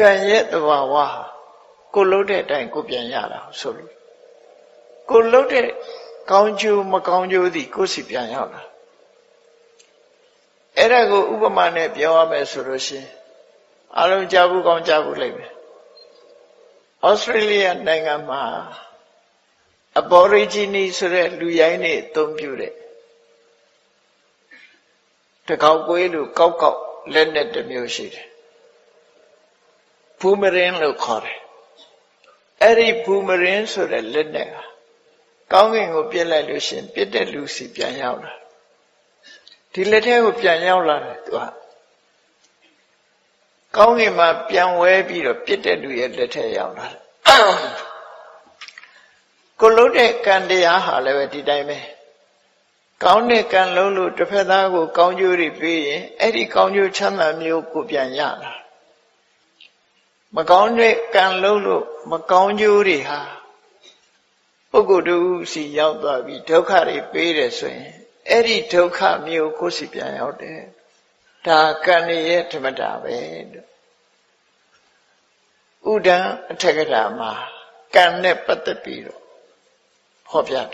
ကံရဲ့တဘာဝဟာကိုလှုပ်တဲ့အတိုင်းကိုပြန်ရတာဆိုလို့ကိုလှုပ်တဲ့ကောင်းကျိုးမကောင်းကျိုးသည်ကိုယ်စီပြန်ရောက်လာအဲ့ဒါကိုဥပမာနဲ့ပြောရမယ်ဆိုလို့ရှိရင်အလုံးကြားဘူးကောင်းကြားဘူးလိမ့်မယ်ဩစတြေးလျနိုင်ငံမှာ aborigine ဆိုတဲ့လူရိုင်းတွေအသုံးပြုတဲ့တကောက်ကွေးလူကောက်ကောက်လက်နဲ့တစ်မျိုးရှိတယ် ဘူမရင်လို့ခေါ်တယ်အဲ့ဒီဘူမရင်ဆိုတဲ့လက်နဲ့ကကောင်းကင်ကိုပြစ်လိုက်လို့ရှရင်ပြစ်တဲ့လူစီပြန်ရောက်လာဒီလက်ထဲကိုပြန်ရောက်လာတယ်သူကကောင်းကင်မှာပြန်ဝဲပြီးတော့ပြစ်တဲ့လူရဲ့လက်ထဲရောက်လာတယ်ကိုလုံးတဲ့ကံတရားဟာလည်းပဲဒီတိုင်းပဲကောင်းတဲ့ကံလုံးလို့တစ်ဖက်သားကို ကောင်းကျိုးတွေပေးရင်အဲ့ဒီကောင်းကျိုးချမ်းသာမျိုးကိုပြန်ရလာ မကောင်းတဲ့ကံလုံးလို့မကောင်းကျိုးတွေဟာပုဂ္ဂိုလ်တူစီရောက်သွားပြီးဒုက္ခတွေပေးတယ်ဆိုရင်အဲ့ဒီဒုက္ခမျိုးကိုစီပြန်ရောက်တယ်ဒါကံရဲ့ဓမ္မတာပဲလို့ဥဒ္ဒံအထက်ကထာမှာကံနဲ့ပတ်သက်ပြီးတော့ဟောပြထား